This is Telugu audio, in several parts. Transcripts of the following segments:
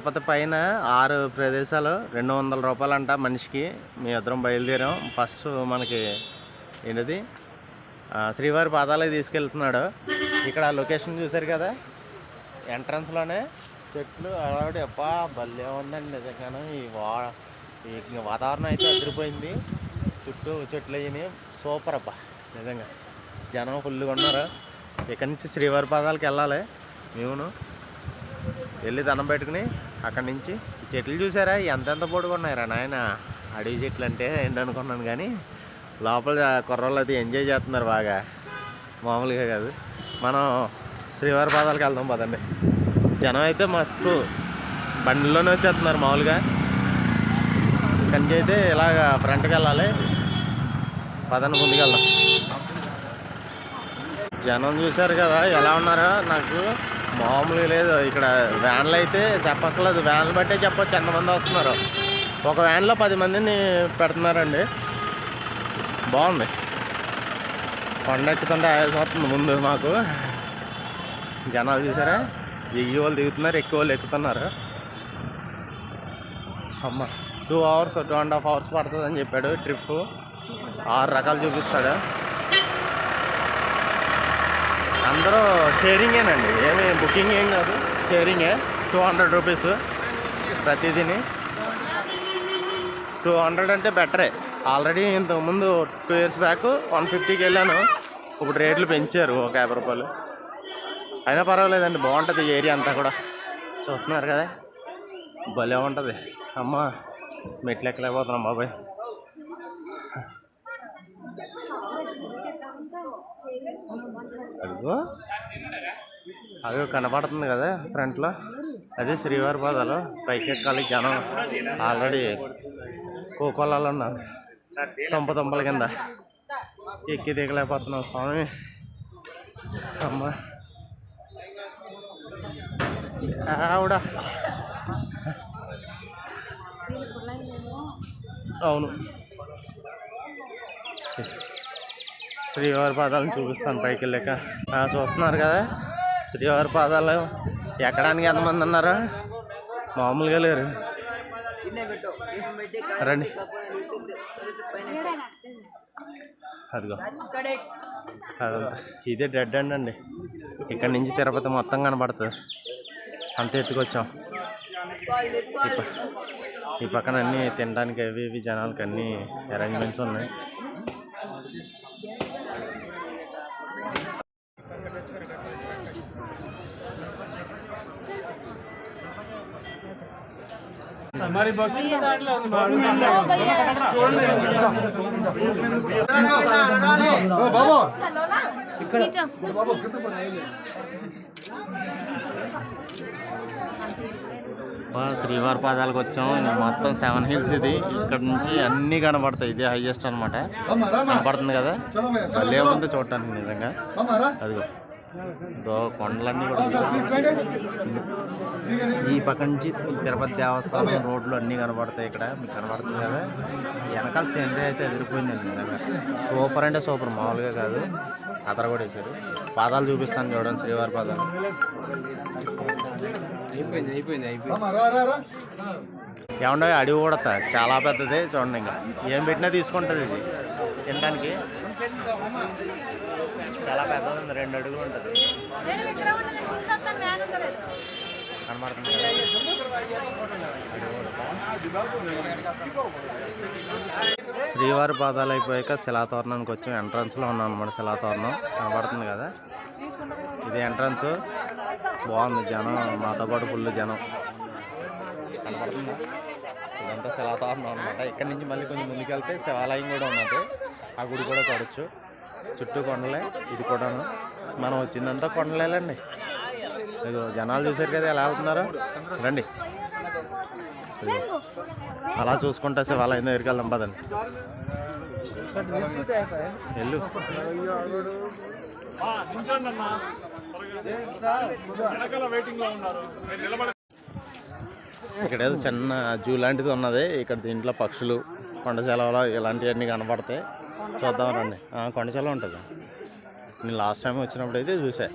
తిరుపతి పైన ఆరు ప్రదేశాలు రెండు వందల రూపాయలు అంట మనిషికి. మీ ఇద్దరం బయలుదేరాం. ఫస్ట్ మనకి ఏంటిది? శ్రీవారి పాదాలకి తీసుకెళ్తున్నాడు. ఇక్కడ లొకేషన్ చూశారు కదా? ఎంట్రన్స్లోనే చెట్లు అలాంటి అబ్బా భలే ఉందండి నిజంగాను. ఈ వా ఈ వాతావరణం అయితే అదిరిపోయింది. చుట్టూ చెట్లు అయ్యి సూపర్ అబ్బా నిజంగా. జనం ఫుల్గా ఉన్నారు. ఇక్కడి నుంచి శ్రీవారి పాదాలకు వెళ్ళాలి. మేమును వెళ్ళి దండం పెట్టుకుని అక్కడి నుంచి చెట్లు చూసారా? ఎంతెంత పొడుగు ఉన్నాయిరా నాయన? అడవి చెట్లు అంటే ఏంటనుకున్నాను కానీ లోపల కుర్రోళ్ళు అది ఎంజాయ్ చేస్తున్నారు బాగా. మామూలుగా కాదు. మనం శ్రీవారి పాదాలకు వెళ్దాం పదండి. జనం అయితే మస్తు బండిలోనే వచ్చేస్తున్నారు మామూలుగా. కంచి నుంచి అయితే ఇలాగ ఫ్రంట్కి వెళ్ళాలి. పదండి ముందుకెళ్దాం జనం చూశారు కదా ఎలా ఉన్నారో నాకు మామూలుగా లేదు. ఇక్కడ వ్యాన్లు అయితే చెప్పక్కర్లేదు. వ్యాన్లు బట్టే చెప్పొచ్చు. ఎంతమంది వస్తున్నారు. ఒక వ్యాన్లో పది మందిని పెడుతున్నారండి. బాగుంది. కొండ ఎక్కుతుంటే ఆయాసం వస్తుంది ముందు మాకు. జనాలు చూసారా? దిగి వాళ్ళు దిగుతున్నారు ఎక్కువ వాళ్ళు ఎక్కుతున్నారు. అమ్మ two hours two and half hours పడుతుంది అని చెప్పాడు ట్రిప్ ఆరు రకాలు చూపిస్తాడు. అందరూ షేరింగేనండి. ఏమి బుకింగ్ ఏం కాదు. షేరింగే. టూ హండ్రెడ్ రూపీస్ ప్రతిదీని. టూ హండ్రెడ్ అంటే బెటరే. ఆల్రెడీ ఇంతకుముందు టూ ఇయర్స్ బ్యాక్ వన్ ఫిఫ్టీకి వెళ్ళాను. ఇప్పుడు రేట్లు పెంచారు ఒక యాభై రూపాయలు. అయినా పర్వాలేదండి. బాగుంటుంది ఈ ఏరియా అంతా కూడా. చూస్తున్నారు కదా? భలే ఉంటుంది. అమ్మ మెట్లు ఎక్కలేకపోతున్నాం బాబాయ్. అదిగో. అదిగో కనపడుతుంది కదా ఫ్రంట్లో. అదే శ్రీవారి పాదాలు. పైకి ఎక్కాలి జనం. ఆల్రెడీ కోకోలాలు ఉన్నారు. తొంప తొంపల కింద. ఎక్కి దిగలేకపోతున్నాం స్వామి. అమ్మ. ఆవిడ. అవును. శ్రీవారి పాదాలను చూపిస్తాను పైకి వెళ్ళాక. చూస్తున్నారు కదా? శ్రీవారి పాదాలు. ఎక్కడానికి ఎంతమంది ఉన్నారు? మామూలుగా లేరు. రండి. అదిగో. అదంతా. ఇదే డెడ్ అండ్ అండి. ఇక్కడ నుంచి తిరుపతి మొత్తం కనబడుతుంది. అంత ఎత్తుకొచ్చాం. ఈ ప- ఈ పక్కన అన్నీ తినడానికి అవి ఇవి జనాలకి అన్నీ అరేంజ్మెంట్స్ ఉన్నాయి. బా శ్రీవారి పాదాలకు వచ్చాం. మొత్తం సెవెన్ హిల్స్ ఇది. ఇక్కడ నుంచి అన్నీ కనబడతాయి. ఇదే హైయెస్ట్ అనమాట కనపడుతుంది కదా. భలే ఉంది చూడటానికి నిజంగా. అదిగో. కొండలన్నీ కూడా. ఈ పక్క నుంచి తిరుపతి దేవస్థానం రోడ్లు అన్నీ కనబడతాయి ఇక్కడ. మీకు కనబడుతుంది కదా. వెనకాల సీనరీ అయితే ఎదిరిపోయింది నిజంగా. సూపర్ అంటే సూపర్ మామూలుగా కాదు. అతర కూడా వేసారు పాదాలు చూపిస్తాను చూడండి శ్రీవారి పాదాలు. అయిపోయింది అయిపోయింది అయిపోయింది. ఏమన్నా అడవి కూడా చాలా పెద్దది చూడండి ఇంకా. ఏం పెట్టినా తీసుకుంటుంది ఇది. తినడానికి చాలా పెద్దది ఉంది రెండు అడుగులు ఉంటుంది? కనబడుతుంది శ్రీవారి పాదాలు అయిపోయాక శిలాతోరణానికి వచ్చాం ఎంట్రన్స్లో ఉన్నాం అనమాట శిలాతోరణం. కనబడుతుంది కదా? ఇది ఎంట్రన్స్. బాగుంది జనం మాతో పాటు ఫుల్ జనం. కనపడుతుందా ఇదంతా శిలాతోరణం అనమాట ఇక్కడ నుంచి మళ్ళీ కొంచెం ముందుకెళ్తే శివాలయం కూడా ఉన్నది. ఆ గుడి కూడా చూడొచ్చు. చుట్టూ కొండలే ఇది కూడాను. మనం వచ్చిందంతా కొండలేలండి. ఇదిగో జనాలు చూసారు కదా ఎలా అవుతున్నారో రండి. అలా చూసుకుంటా శివాలయం దగ్గరికి వెళ్దాం పదండి. వెళ్ళు. ఇక్కడ ఏదో చిన్న జూ లాంటిది ఉన్నది. ఇక్కడ దీంట్లో పక్షులు కొండ సెలవులు ఇలాంటివన్నీ కనపడతాయి. చూద్దాం రండి ఆ, కొండ సెలవు ఉంటుంది. నేను లాస్ట్ టైం వచ్చినప్పుడు అయితే చూసా.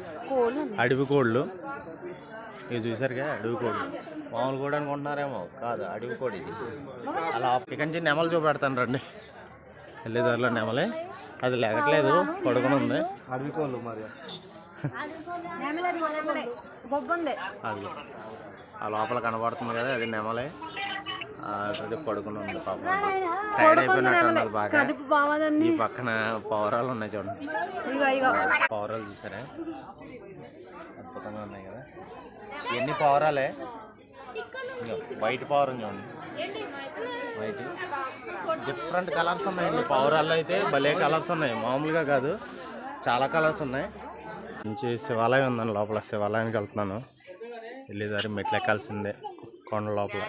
అడవి కోళ్ళు. ఇవి చూసారుగా అడవి కోళ్ళు. మామూలు కూడా అనుకుంటున్నారేమో. కాదు అడవి కోడి ఇది. అలా ఇక్కడి నుంచి నెమలు చూపెడతాను రండి. వెళ్ళేదారిలో నెమలే. అది లేకట్లేదు పడుకుని ఉంది. అడవి కోళ్ళు మరి. అది. ఆ లోపల కనబడుతుంది కదా అది నెమలే. పడుకుని ఉంది పాపం టైర్డ్ అయిపోయినట్టు బాగా. ఈ పక్కన పౌరాలు ఉన్నాయి చూడండి. పౌరాలు చూసారా? అద్భుతంగా ఉన్నాయి కదా. ఎన్ని పౌరాలే వైట్ పౌరం చూడండి. వైట్. డిఫరెంట్ కలర్స్ ఉన్నాయండి పౌరాల్లో అయితే భలే కలర్స్ ఉన్నాయి. మామూలుగా కాదు. చాలా కలర్స్ ఉన్నాయి. మంచి శివాలయం ఉందండి. లోపల శివాలయానికి వెళ్తున్నాను. వెళ్ళేదారి మెట్లు ఎక్కాల్సిందే కొండ లోపల.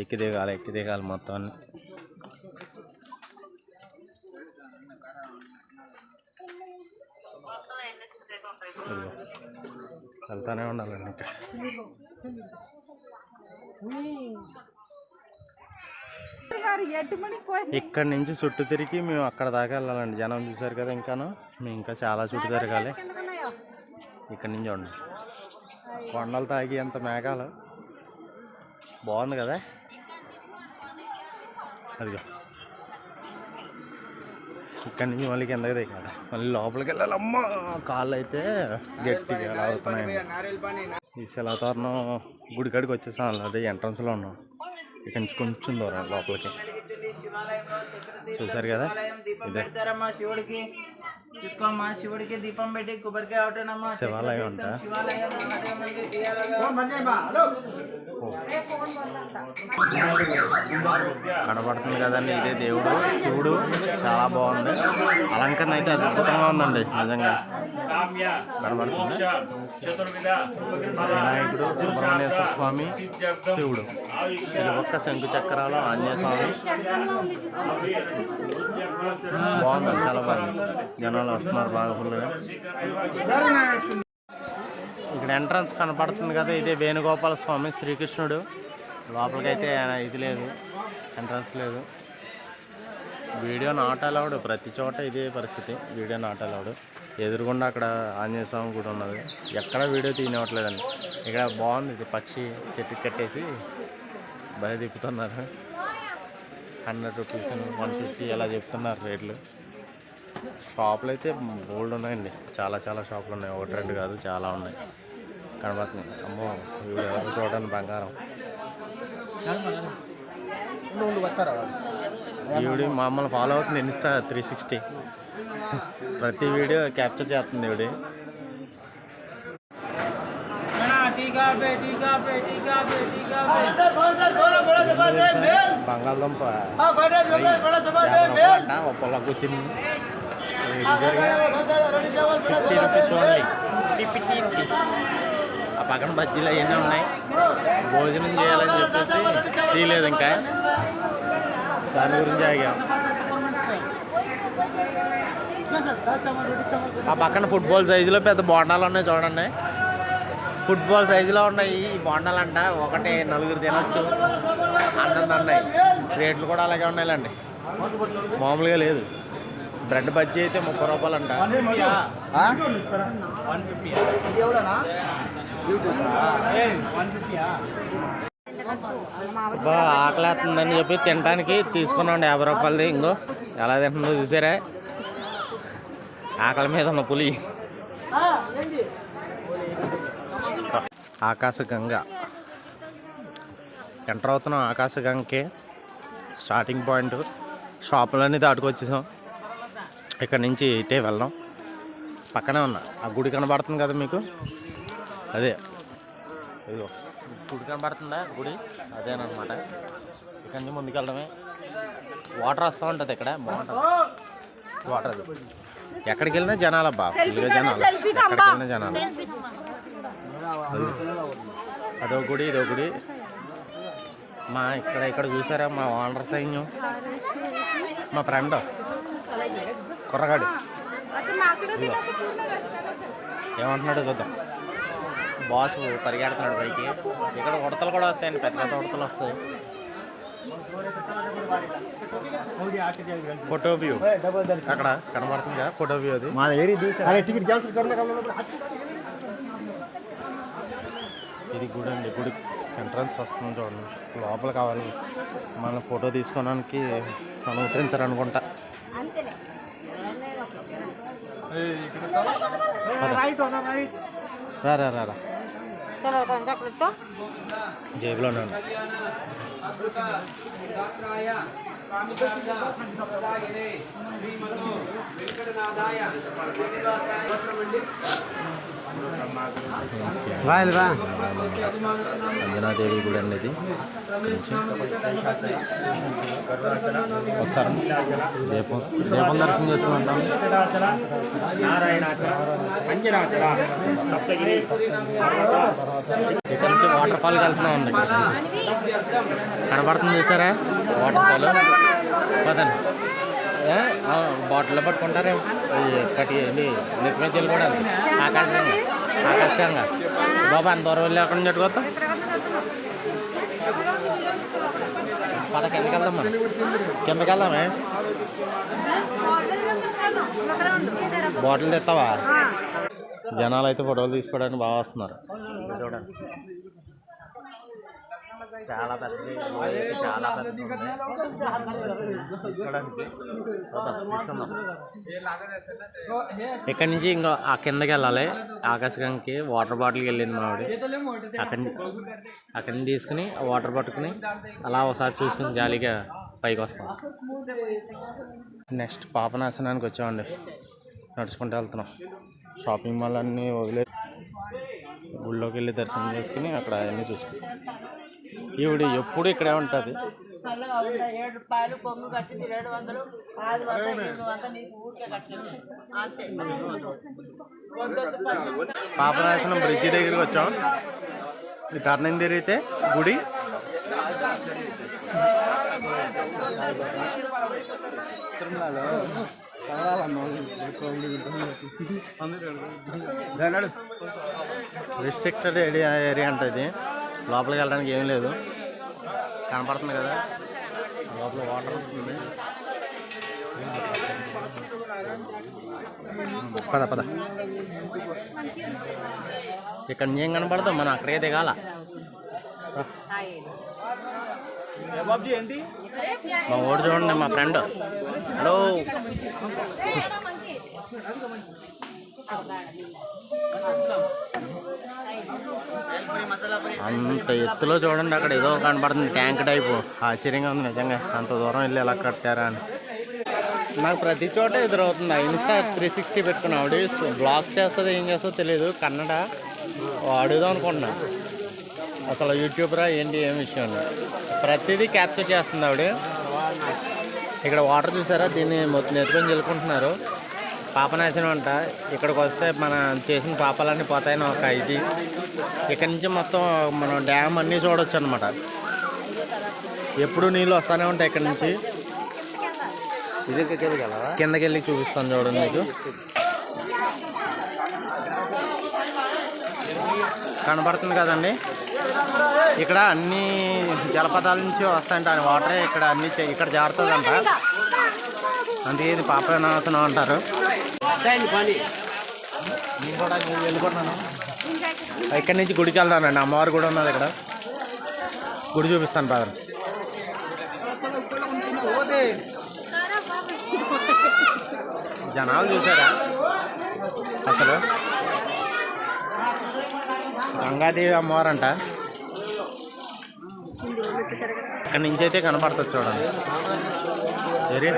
ఎక్కి దిగాలి ఎక్కి దిగాలి మొత్తాన్ని వెళ్తానే ఉండాలండి ఇంకా. ఇక్కడ నుంచి చుట్టూ తిరిగి మేము అక్కడ దాకా వెళ్ళాలండి. జనం చూసారు కదా ఇంకాను. మేము ఇంకా చాలా చుట్టూ తిరగాలి. ఇక్కడ నుంచి చూడండి. కొండలు తాగి ఎంత మేఘాలు. బాగుంది కదా? అదిగో. ఇక్కడ నుంచి మళ్ళీ కిందకి దిగాలి. మళ్ళీ లోపలికి వెళ్ళాలి అమ్మ కాళ్ళు అయితే గట్టిగా ఎలా అవుతున్నాయండి ఈ శిలాతోరణం గుడి కాడికి వచ్చేసాం. అదే ఎంట్రన్స్లో ఉన్నాం ఇక్కడ నుంచి కొంచెం దూరం లోపలికి. చూసారు కదా? దీపం ఇదే. పెడతారమ్మా శివుడికి. తీసుకోమ్మా శివుడికి దీపం పెట్టి కొబ్బరికాయ శివాలయం అంట. శివాలయం. కనబడుతుంది కదండి ఇదే దేవుడు. శివుడు చాలా బాగుంది. అలంకరణ అయితే అద్భుతంగా ఉందండి నిజంగా. కనబడుతుంది. వినాయకుడు సుబ్రహ్మణ్యేశ్వర స్వామి శివుడు. ఇది ఒక్క శంకు చక్రాలు ఆంజనేయ స్వామి. బాగుంది చాలా బాగుంది. జనాలు వస్తున్నారు బాగా ఫుల్గా ఇక్కడ ఎంట్రన్స్ కనపడుతుంది కదా ఇదే వేణుగోపాల స్వామి శ్రీకృష్ణుడు. లోపలికైతే ఇది లేదు ఎంట్రన్స్ లేదు. వీడియో నాట్ అలౌడ్ ప్రతి చోట ఇదే పరిస్థితి. వీడియో నాట్ అలౌడ్ ఎదురుగుండా అక్కడ ఆంజనేయ స్వామి కూడా ఉన్నది. ఎక్కడ వీడియో తీయనివ్వట్లేదండి. ఇక్కడ బాగుంది ఇది పక్షి చెట్టు కట్టేసి భయ తిప్పుతున్నారు హండ్రెడ్ రూపీస్ వన్ ఫిఫ్టీ అలా చెప్తున్నారు రేట్లు. షాపులు అయితే బోల్డ్ ఉన్నాయండి. చాలా చాలా షాపులు ఉన్నాయి. ఒకటి రెండు కాదు చాలా ఉన్నాయి. కనబడుతుంది. అమ్మో వీడు ఎవరు చూడండి బంగారం. ఈవిడ మమ్మల్ని ఫాలో అవుతుంది ఇన్స్టా త్రీ సిక్స్టీ ప్రతి వీడియో క్యాప్చర్ చేస్తుంది ఈవిడ. బంగాళదుంప. పొల కూర్చుని. Fifty rupees only fifty rupees ఆ పక్కన బజ్జీలు అవన్నీ ఉన్నాయి. భోజనం చేయాలని చెప్పేసి తీయలేదు ఇంకా. దాని గురించి ఆగాం. ఆ పక్కన ఫుట్బాల్ సైజులో పెద్ద బోండాలు ఉన్నాయి చూడండి. ఫుట్బాల్ సైజులో ఉన్నాయి. ఈ బోండాలు అంట ఒకటి నలుగురు తినొచ్చు. అన్నం ఉన్నాయి. రేట్లు కూడా అలాగే ఉన్నాయిలండి. మామూలుగా లేదు. బ్రెడ్ బజ్జీ అయితే ముప్పై రూపాయలు అంట బా ఆకలేస్తుందని చెప్పి తినడానికి తీసుకున్నాండి యాభై రూపాయలది. ఇంకో ఎలా తింటుందో చూసారా? ఆకలి మీద ఉన్న పులి. ఆకాశగంగ ఎంటర్ అవుతున్నాం ఆకాశగంగకి స్టార్టింగ్ పాయింట్. షాపులన్నీ దాటుకొచ్చేసాం. ఇక్కడ నుంచి ఇటే వెళ్దాం పక్కనే ఉన్నా. ఆ గుడి కనబడుతుంది కదా మీకు? అదే. ఇదిగో. గుడి కనబడుతుందా? గుడి? అదేనమాట. ఇక్కడ నుంచి ముందుకెళ్ళడమే. వాటర్ వస్తూ ఉంటుంది ఇక్కడ. బాగుంటుంది. వాటర్ ఎక్కడికి వెళ్ళినా జనాలబ్బా ఫుల్గా జనాలు. ఎక్కడికి వెళ్ళినా జనాలు. అది. అదో గుడి ఇదో గుడి. మా ఇక్కడ ఇక్కడ చూసారా మా ఓనర్ సైన్యం? మా ఫ్రెండ్. కుర్రగాడు. ఏమంటున్నాడు చూద్దాం. బాసు పరిగెడుతున్నాడు పైకి. ఇక్కడ ఉడతలు కూడా వస్తాయండి పెద్ద పెద్ద ఉడతలు వస్తాయి. Photo view. అక్కడ కనబడుతుందా ఫోటో వ్యూ అది? మా దగ్గర టికెట్ ఇది గుడి అండి గుడి ఎంట్రన్స్ వస్తుంది చూడండి. లోపల కావాలి. మనం ఫోటో తీసుకోవడానికి అనుమతించారనుకుంటా రా రా రా రా. జేబులో ఉన్నాను. అంజనాదేవి గుడి అనేది. ఒకసారి దీపం దీపం దర్శనం చేసుకుంటాం. ఇక్కడ నుంచి వాటర్ ఫాల్కి వెళ్తున్నాం అండి ఇక్కడ. కనబడుతుంది చూసారా? Water fall. పదండి. బాటిల్లో పట్టుకుంటారే కట్టి ఏంటి నెత్తిమీద కూడా ఆకాశంగా ఆకాశంగా. బాబా అంత దూరం వెళ్ళి అక్కడ నుంచి ఎట్టుకొస్తాం పద కిందకి వెళ్దాం కిందకి వెళ్దామే. బాటిల్ తెస్తావా? జనాలు అయితే ఫోటోలు తీసుకోవడానికి బాగా వస్తున్నారు. చూడండి చాలా పెద్దది చాలా పెద్దది. ఇక్కడి నుంచి ఇంకో ఆ కిందకి వెళ్ళాలి. ఆకాశగంకి వాటర్ బాటిల్కి వెళ్ళింది మా ఆవిడ అక్కడి అక్కడి నుంచి తీసుకుని వాటర్ పట్టుకుని అలా ఒకసారి చూసుకుని జాలీగా పైకి వస్తాం. నెక్స్ట్ పాపనాశనానికి వచ్చామండి. నడుచుకుంటూ వెళ్తున్నాం. షాపింగ్ మాల్ అన్నీ వదిలే గుళ్ళోకి వెళ్ళి దర్శనం చేసుకుని అక్కడ అన్నీ చూసుకుంటాం. ఈవిడ ఎప్పుడు ఇక్కడే ఉంటుంది? చల్లగా ఉంటాయి ఏడు రూపాయలు కొమ్ము కట్టింది. ఏడు వందలు. ఆరు వందలు ఏడు వందలు నీకు ఊరికే కట్టింది అంతే. వద్దొద్దు పది పాపనాశనం బ్రిడ్జి దగ్గరికి వచ్చాం. టర్నింగ్ తిరిగితే గుడి. రిస్ట్రిక్టెడ్ ఏరియా ఏరియా అంటే ఇది. లోపలికి వెళ్ళడానికి ఏం లేదు. కనపడుతుంది కదా. లోపల వాటర్ ఉంటుంది పద పద. ఇక్కడ నేను ఏం కనపడతాం మనం అక్కడికే దిగాల. మా ఓడి చూడండి మా ఫ్రెండ్. హలో. అంత ఎత్తులో చూడండి అక్కడ ఏదో కనపడుతుంది ట్యాంక్ టైపు. ఆశ్చర్యంగా ఉంది నిజంగా. అంత దూరం వెళ్ళి ఎలా కట్టారా అని. నాకు ప్రతి చోట ఎదురవుతుంది. ఇన్స్టా త్రీ సిక్స్టీ పెట్టుకున్నా ఆవిడ బ్లాక్ చేస్తుంది ఏం చేస్తుందో తెలియదు కన్నడ అడుగుదాం అనుకుంటున్నా. అసలు యూట్యూబ్రా ఏంటి ఏం విషయం ప్రతిదీ క్యాప్చర్ చేస్తుంది ఆవిడ. ఇక్కడ వాటర్ చూసారా? దీన్ని మొత్తం ఎత్తుకొని చెల్లుకుంటున్నారు. పాపనాశనం అంట. ఇక్కడికి వస్తే మనం చేసిన పాపాలన్నీ పోతాయని ఒక ఇది ఇక్కడ నుంచి మొత్తం మనం డ్యామ్ అన్నీ చూడొచ్చు అనమాట ఎప్పుడు నీళ్ళు వస్తూనే ఉంటాయి ఇక్కడ నుంచి. కిందకి వెళ్ళి చూపిస్తాను చూడండి మీకు. కనబడుతుంది కదండి? ఇక్కడ అన్ని జలపదాల నుంచి వస్తాయంట. వాటర్ ఇక్కడ అన్ని ఇక్కడ జారుతుందంట. అందుకే ఇది పాపనాశనం అంటారు. నేను కూడా నేను వెళ్ళిపోతున్నాను. ఇక్కడి నుంచి గుడికి వెళ్తానండి అమ్మవారు కూడా ఉన్నది ఇక్కడ. గుడి చూపిస్తాను బాగా జనాలు చూసారా అసలు? గంగాదేవి అమ్మవారంట. ఇక్కడ నుంచి అయితే కనపడుతుంది చూడండి. సరే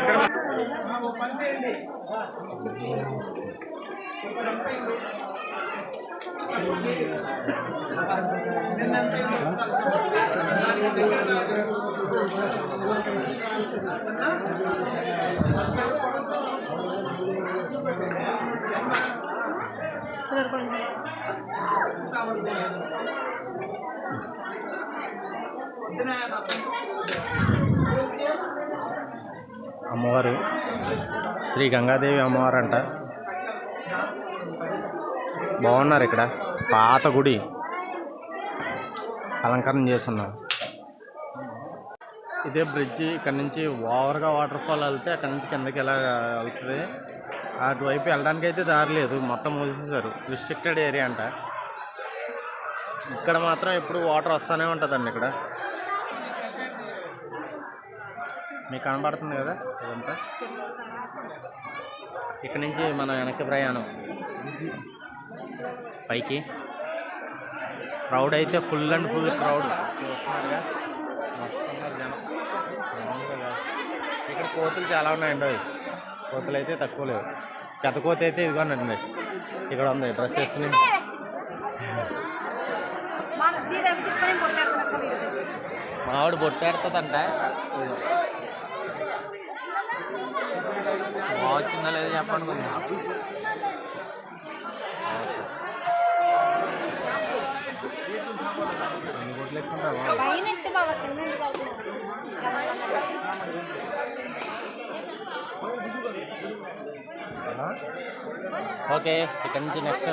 అమ్మవారు. శ్రీ గంగాదేవి అమ్మవారు అంట బాగున్నారు ఇక్కడ. పాత గుడి. అలంకరణ చేస్తున్నారు. ఇదే బ్రిడ్జి ఇక్కడ నుంచి ఓవర్గా వాటర్ ఫాల్ వెళ్తే అక్కడ నుంచి కిందకి ఎలా వెళ్తుంది? అటువైపు వెళ్ళడానికి అయితే దారి లేదు. మొత్తం మూసేసారు రిస్ట్రిక్టెడ్ ఏరియా అంట. ఇక్కడ మాత్రం ఎప్పుడు వాటర్ వస్తూనే ఉంటుందండి ఇక్కడ. మీకు కనబడుతుంది కదా ఇదంతా? ఇక్కడ నుంచి మనం వెనక్కి ప్రయాణం. పైకి. క్రౌడ్ అయితే ఫుల్ అండ్ ఫుల్ క్రౌడ్ చూస్తున్నారుగా వస్తున్నారు జనం. ఇక్కడ కోతులు చాలా ఉన్నాయండి. అవి కోతులు అయితే తక్కువ లేవు. పెద్ద కోత అయితే ఇదిగోనండి ఇక్కడ ఉంది డ్రెస్ వేసుకుని. మావిడ బొట్టేడుతుందంట బాగా వచ్చిందా లేదా చెప్పండి ఓకే ఇక్కడ నుంచి నెక్స్ట్